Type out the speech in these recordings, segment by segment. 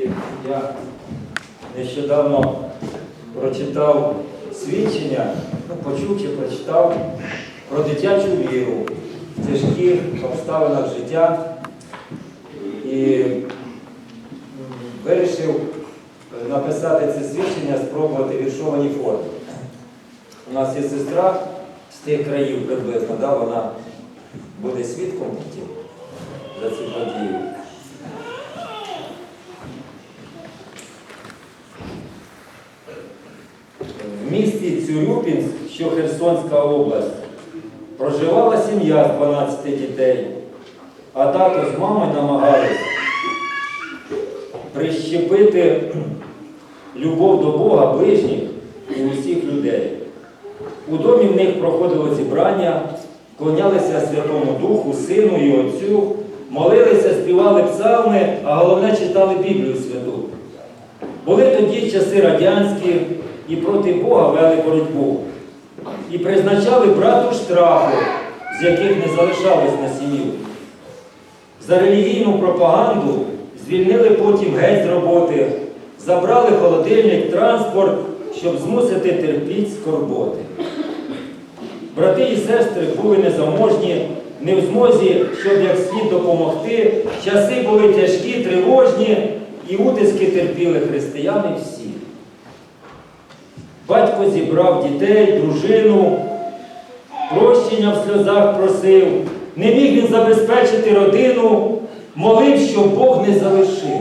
присутності я нещодавно прочитав свідчення, ну, почув чи прочитав про дитячу віру в тяжких обставинах життя і вирішив е, написати це свідчення, спробувати в віршованій формі. У нас є сестра з тих країв приблизно, да, вона буде свідком потім за цю подію. Місті Цюрюпінськ, що Херсонська область, проживала сім'я з 12 дітей, а тато з мамою намагались прищепити любов до Бога ближніх і усіх людей. У домі в них проходило зібрання, вклонялися Святому Духу, Сину і Отцю, молилися, співали псалми, а головне читали Біблію Святу. Були тоді часи радянські і проти Бога вели боротьбу. І призначали брату штрафи, з яких не залишалось на сім'ю. За релігійну пропаганду звільнили потім геть з роботи, забрали холодильник, транспорт, щоб змусити терпіть скорботи. Брати і сестри були незаможні, не в змозі, щоб як слід допомогти. Часи були тяжкі, тривожні, і утиски терпіли християни всі. Батько зібрав дітей, дружину, прощення в сльозах просив, не міг він забезпечити родину, молив, щоб Бог не залишив.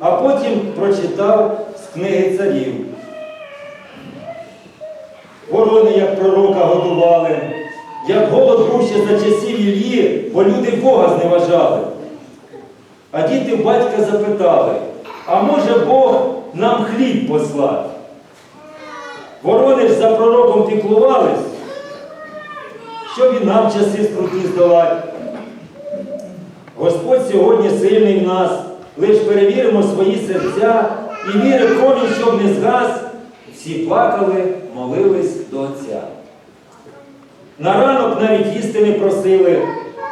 А потім прочитав з книги царів. Ворони, як пророка, годували, як голод був ще за часів Ілії, бо люди Бога зневажали. А діти батька запитали, а може Бог нам хліб послати? Ворони ж за пророком піклувались, щоб і нам часи скруті здолати. Господь сьогодні сильний в нас, лиш перевіримо свої серця і віри промінь, щоб не згас. Всі плакали, молились до Отця. На ранок навіть їсти не просили,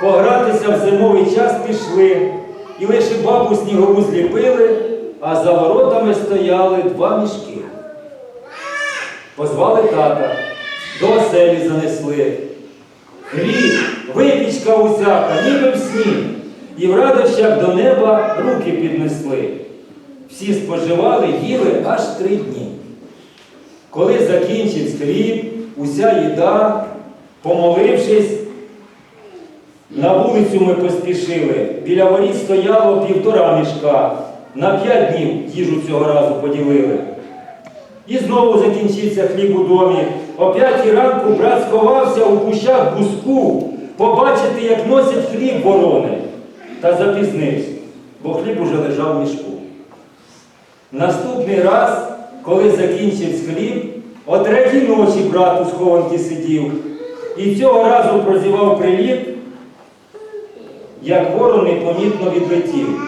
погратися в зимовий час пішли, і лише бабу снігову зліпили, а за воротами стояли два мішки. Позвали тата, до оселі занесли. Хліб, випічка усяка, ніби в сні, і в радощах до неба руки піднесли. Всі споживали, їли аж три дні. Коли закінчився хліб, уся їда, помолившись, на вулицю ми поспішили. Біля воріт стояло півтора мішка. На п'ять днів їжу цього разу поділили. І знову закінчився хліб у домі. О п'ятій ранку брат сховався у кущах буску, побачити, як носять хліб ворони. Та запізнився, бо хліб уже лежав в мішку. Наступний раз, коли закінчився хліб, о третій ночі брат у схованці сидів і цього разу прозівав приліт, як ворон непомітно відлетів.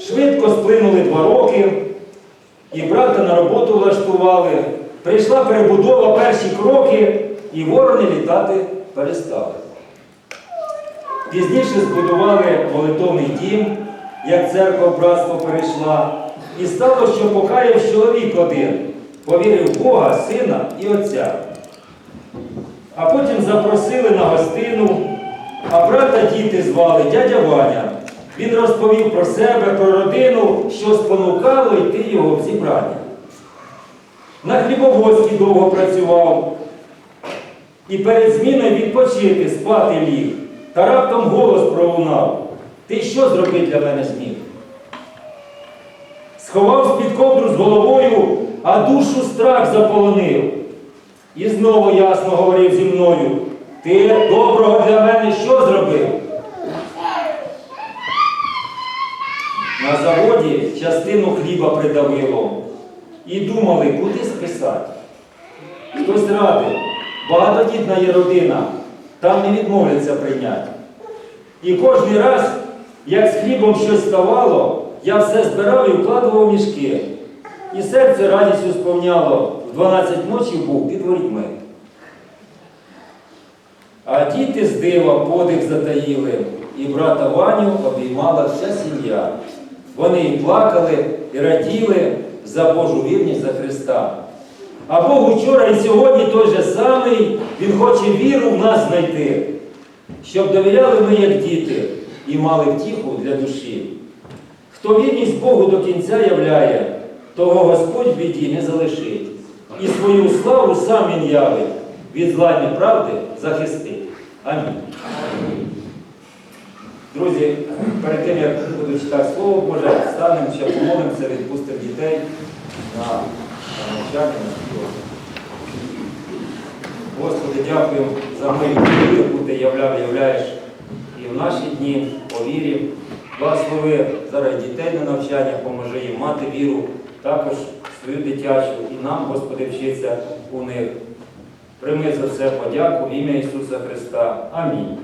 Швидко сплинули два роки, і брата на роботу влаштували. Прийшла перебудова перші кроки, і ворони літати перестали. Пізніше збудували молитовний дім, як церква в братство перейшла, і стало, що покаяв чоловік один, повірив Бога, Сина і Отця. А потім запросили на гостину, а брата діти звали дядя Ваня. Він розповів про себе, про родину, що спонукало йти його в зібрання. На хлібовозці довго працював. І перед зміною відпочити, спати ліг. Та раптом голос пролунав. Ти що зробити для мене зміг? Сховав з-під ковдру з головою, а душу страх заполонив. І знову ясно говорив зі мною. Ти доброго для мене що зробив? Заводі частину хліба придавило. І думали, куди списати. Хтось радив, багатодітна є родина, там не відмовляться прийняти. І кожен раз, як з хлібом щось ставало, я все збирав і вкладував мішки. І серце радістю сповняло, в 12 ночі був під ворітьми. А діти з дива подих затаїли, і брата Ваню обіймала вся сім'я. Вони і плакали, і раділи за Божу вірність за Христа. А Бог вчора і сьогодні той же самий, Він хоче віру в нас знайти, щоб довіряли ми, як діти, і мали втіху для душі. Хто вірність Богу до кінця являє, того Господь в біді не залишить. І свою славу сам Він явить, від зла неправди захистить. Амінь. Друзі, перед тим, як буду читати Слово Боже, станемо ще помолимося, відпустимо дітей на на навчання, на співання. Господи, дякую за мою віру, яку ти являв, являєш і в наші дні по вірі. Благослови зараз дітей на навчання, поможи їм мати віру, також свою дитячу, і нам, Господи, вчиться у них. Прийми за все подяку в ім'я Ісуса Христа. Амінь.